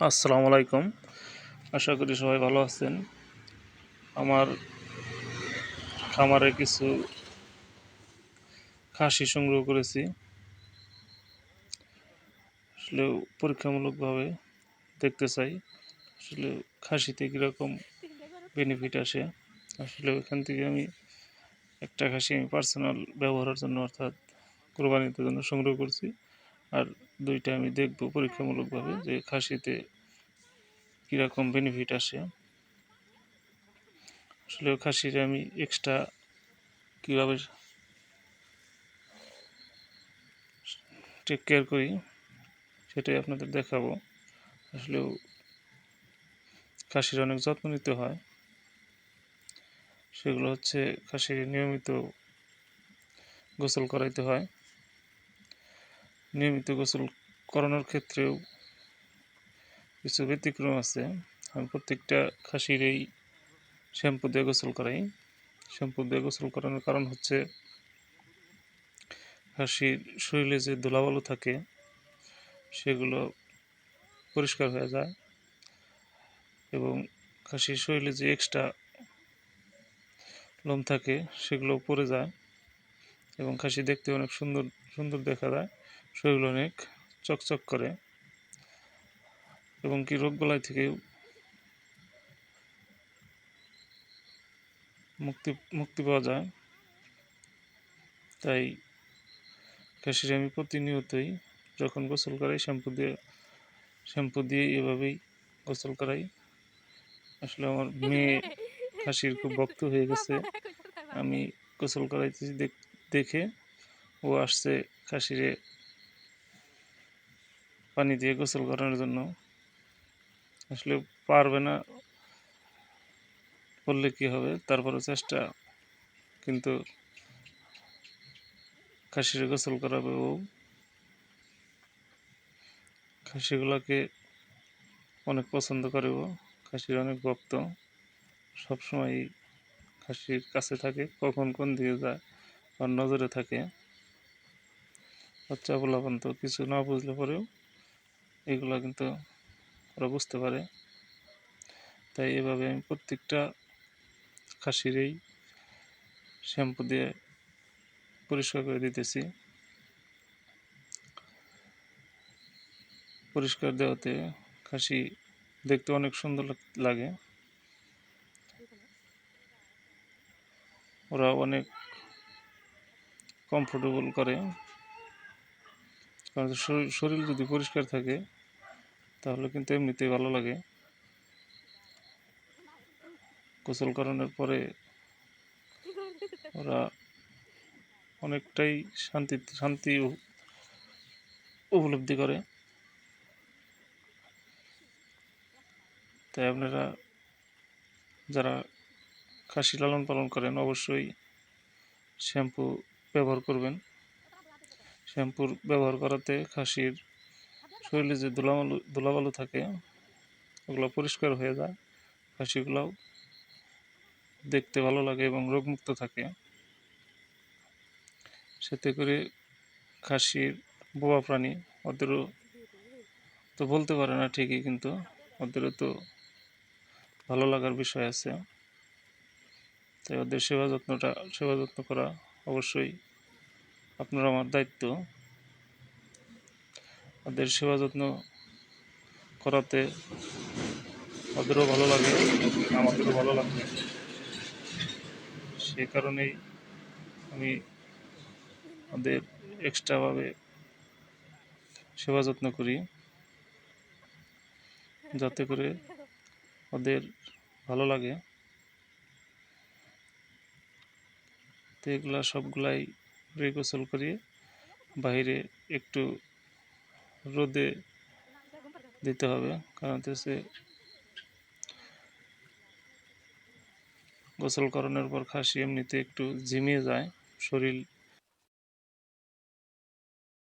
আসসালামু আলাইকুম। আশা করি সবাই ভালো আছেন। আমার খামারে কিছু খাসি সংগ্রহ করেছি। আসলে পরীক্ষামূলকভাবে দেখতে চাই, আসলে খাসিতে কীরকম বেনিফিট আসে। আসলে ওখান থেকে আমি একটা খাসি আমি পার্সোনাল ব্যবহারের জন্য অর্থাৎ কোরবানিতে জন্য সংগ্রহ করছি। আর দুইটা আমি দেখব পরীক্ষামূলকভাবে যে খাসিতে কীরকম বেনিফিট আসে। আসলে খাসির আমি এক্সট্রা কীভাবে টেক কেয়ার করি সেটাই আপনাদের দেখাবো। আসলেও খাসির অনেক যত্ন নিতে হয়। সেগুলো হচ্ছে খাসির নিয়মিত গোসল করাইতে হয়। নিয়মিত গোসল করানোর ক্ষেত্রেও কিছু ব্যতিক্রম আছে। আমি প্রত্যেকটা খাসির এই শ্যাম্পু দিয়ে গোসল করাই। শ্যাম্পু দিয়ে গোসল করানোর কারণ হচ্ছে খাসির শরীরে যে ধুলাবালু থাকে, সেগুলো পরিষ্কার হয়ে যায় এবং খাসির শরীরে যে এক্সট্রা লোম থাকে সেগুলো পড়ে যায় এবং খাসি দেখতে অনেক সুন্দর সুন্দর দেখা যায়। শরীর অনেক চকচক করে এবং কি রোগবালাই থেকে মুক্তি মুক্তি পাওয়া যায়। তাই খাসির আমি প্রতিনিয়তই যখন গোসল করাই শ্যাম্পু দিয়ে শ্যাম্পু দিয়ে এভাবেই গোসল করাই। আসলে আমার মেয়ে কাশির খুব ভক্ত হয়ে গেছে। আমি গোসল করাইতেছি দেখে ও আসছে খাসিরে পানি দিয়ে গোসল করানোর জন্য। আসলে পারবে না, করলে কি হবে তারপরে চেষ্টা। কিন্তু খাসির গোসল করাবে ও। খাসিগুলোকে অনেক পছন্দ করে ও, খাসির অনেক ভক্ত। সবসময় খাসির কাছে থাকে, কখন কোন দিকে যায় আর নজরে থাকে। বাচ্চা বলাবান তো কিছু না বুঝলে পরেও এগুলো কিন্তু ওরা বুঝতে পারে। তাই এভাবে আমি প্রত্যেকটা খাসিরেই শ্যাম্পু দিয়ে পরিষ্কার করে দিতেছি। পরিষ্কার দেওয়াতে খাসি দেখতে অনেক সুন্দর লাগে ওরা অনেক কমফোর্টেবল করে। কারণ শরীর যদি পরিষ্কার থাকে, তাহলে কিন্তু এমনিতেই ভালো লাগে। গোসল করানোর পরে ওরা অনেকটাই শান্তি শান্তি উপলব্ধি করে। তাই আপনারা যারা খাসি লালন পালন করেন, অবশ্যই শ্যাম্পু ব্যবহার করবেন। শ্যাম্পুর ব্যবহার করাতে খাসির শরীরে যে ধুলাবালু ধুলাবালু থাকে, ওগুলো পরিষ্কার হয়ে যায়। খাসিগুলোও দেখতে ভালো লাগে এবং রোগমুক্ত থাকে। সেতে করে খাসির বোবা প্রাণী ওদেরও তো বলতে পারে না ঠিকই, কিন্তু ওদেরও তো ভালো লাগার বিষয় আছে। তাই ওদের সেবা যত্নটা, সেবা যত্ন করা অবশ্যই আপনার আমার দায়িত্ব। ওদের সেবা যত্ন করাতে ওদেরও ভালো লাগে, আমাদেরও ভালো লাগে। সে কারণেই আমি ওদের এক্সট্রাভাবে সেবা যত্ন করি, যাতে করে ওদের ভালো লাগে। তো এগুলা সবগুলাই রেগোসল করিয়ে বাইরে একটু রোদে দিতে হবে, কারণ হচ্ছে গোসল করানোর পর খাসি এমনিতে একটু ঝিমিয়ে যায়, শরীর